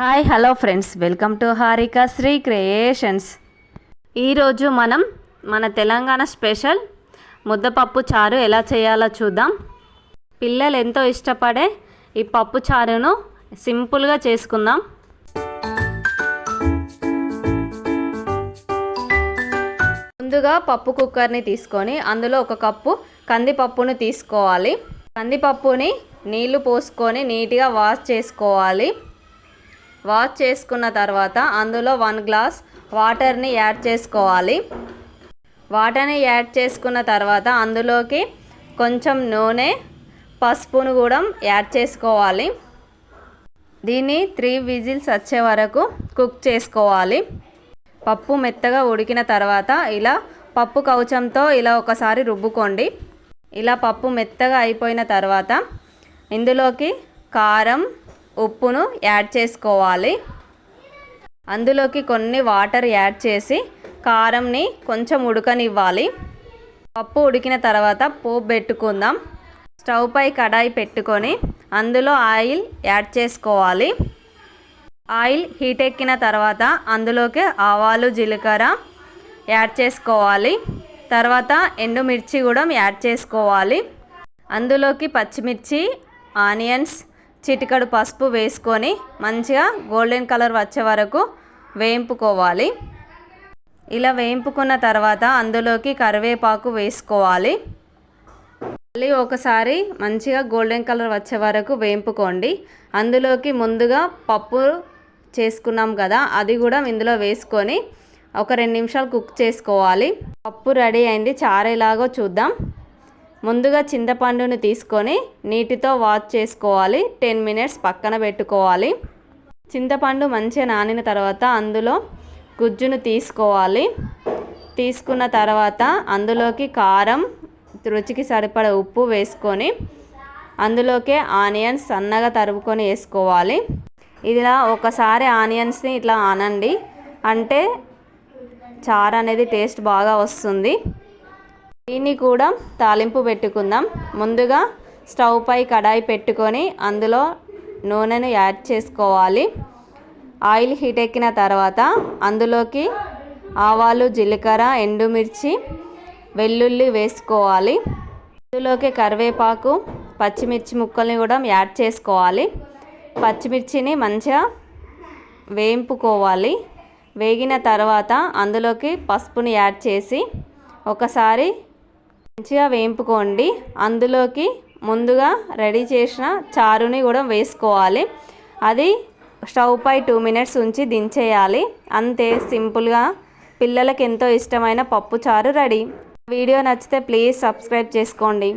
Hi hello friends. Welcome to Harika Sri creations. ఈరోజు మనం మన తెలంగాణ స్పెషల్ ముద్దపప్పు చారు ఎలా చేయాలో చూద్దాం. పిల్లలు ఎంతో ఇష్టపడే ఈ పప్పు చారును సింపుల్గా చేసుకుందాం. ముందుగా పప్పు కుక్కర్ని తీసుకొని అందులో ఒక కప్పు కందిపప్పును తీసుకోవాలి. కందిపప్పుని నీళ్ళు పోసుకొని నీట్గా వాష్ చేసుకోవాలి. వాష్ చేసుకున్న తర్వాత అందులో వన్ గ్లాస్ వాటర్ని యాడ్ చేసుకోవాలి. వాటర్ని యాడ్ చేసుకున్న తర్వాత అందులోకి కొంచెం నూనె పసుపును కూడా యాడ్ చేసుకోవాలి. దీన్ని త్రీ విజిల్స్ వచ్చే వరకు కుక్ చేసుకోవాలి. పప్పు మెత్తగా ఉడికిన తర్వాత ఇలా పప్పు కవచంతో ఇలా ఒకసారి రుబ్బుకోండి. ఇలా పప్పు మెత్తగా అయిపోయిన తర్వాత ఇందులోకి కారం ఉప్పును యాడ్ చేసుకోవాలి. అందులోకి కొన్ని వాటర్ యాడ్ చేసి కారంని కొంచెం ఉడకనివ్వాలి. పప్పు ఉడికిన తర్వాత పోపు పెట్టుకుందాం. స్టవ్ పై కడాయి పెట్టుకొని అందులో ఆయిల్ యాడ్ చేసుకోవాలి. ఆయిల్ హీట్ ఎక్కిన తర్వాత అందులోకి ఆవాలు జీలకర్ర యాడ్ చేసుకోవాలి. తర్వాత ఎండుమిర్చి కూడా యాడ్ చేసుకోవాలి. అందులోకి పచ్చిమిర్చి ఆనియన్స్ చిటికడు పసుపు వేసుకొని మంచిగా గోల్డెన్ కలర్ వచ్చే వరకు వేయింపుకోవాలి. ఇలా వేయింపుకున్న తర్వాత అందులోకి కరివేపాకు వేసుకోవాలి. మళ్ళీ ఒకసారి మంచిగా గోల్డెన్ కలర్ వచ్చే వరకు వేయింపుకోండి. అందులోకి ముందుగా పప్పు చేసుకున్నాం కదా అది కూడా ఇందులో వేసుకొని ఒక రెండు నిమిషాలు కుక్ చేసుకోవాలి. పప్పు రెడీ అయింది చారేలాగో చూద్దాం. ముందుగా చింతపండును తీసుకొని నీటితో వాష్ చేసుకోవాలి. టెన్ మినిట్స్ పక్కన పెట్టుకోవాలి. చింతపండు మంచిగా నానిన తర్వాత అందులో గుజ్జును తీసుకోవాలి. తీసుకున్న తర్వాత అందులోకి కారం రుచికి సరిపడ ఉప్పు వేసుకొని అందులోకే ఆనియన్స్ సన్నగా తరుపుకొని వేసుకోవాలి. ఇలా ఒకసారి ఆనియన్స్ని ఇట్లా అనండి. అంటే చారు అనేది టేస్ట్ బాగా వస్తుంది. దీన్ని కూడా తాలింపు పెట్టుకుందాం. ముందుగా స్టవ్ పై కడాయి పెట్టుకొని అందులో నూనెను యాడ్ చేసుకోవాలి. ఆయిల్ హీట్ ఎక్కిన తర్వాత అందులోకి ఆవాలు జీలకర్ర ఎండుమిర్చి వెల్లుల్లి వేసుకోవాలి. అందులోకి కరివేపాకు పచ్చిమిర్చి ముక్కల్ని కూడా యాడ్ చేసుకోవాలి. పచ్చిమిర్చిని మంచిగా వేయింపుకోవాలి. వేగిన తర్వాత అందులోకి పసుపుని యాడ్ చేసి ఒకసారి మంచిగా వేయింపుకోండి. అందులోకి ముందుగా రెడీ చేసిన చారుని కూడా వేసుకోవాలి. అది స్టవ్ పై టూ మినిట్స్ ఉంచి దించేయాలి. అంతే సింపుల్గా పిల్లలకి ఎంతో ఇష్టమైన పప్పు చారు రెడీ. వీడియో నచ్చితే ప్లీజ్ సబ్స్క్రైబ్ చేసుకోండి.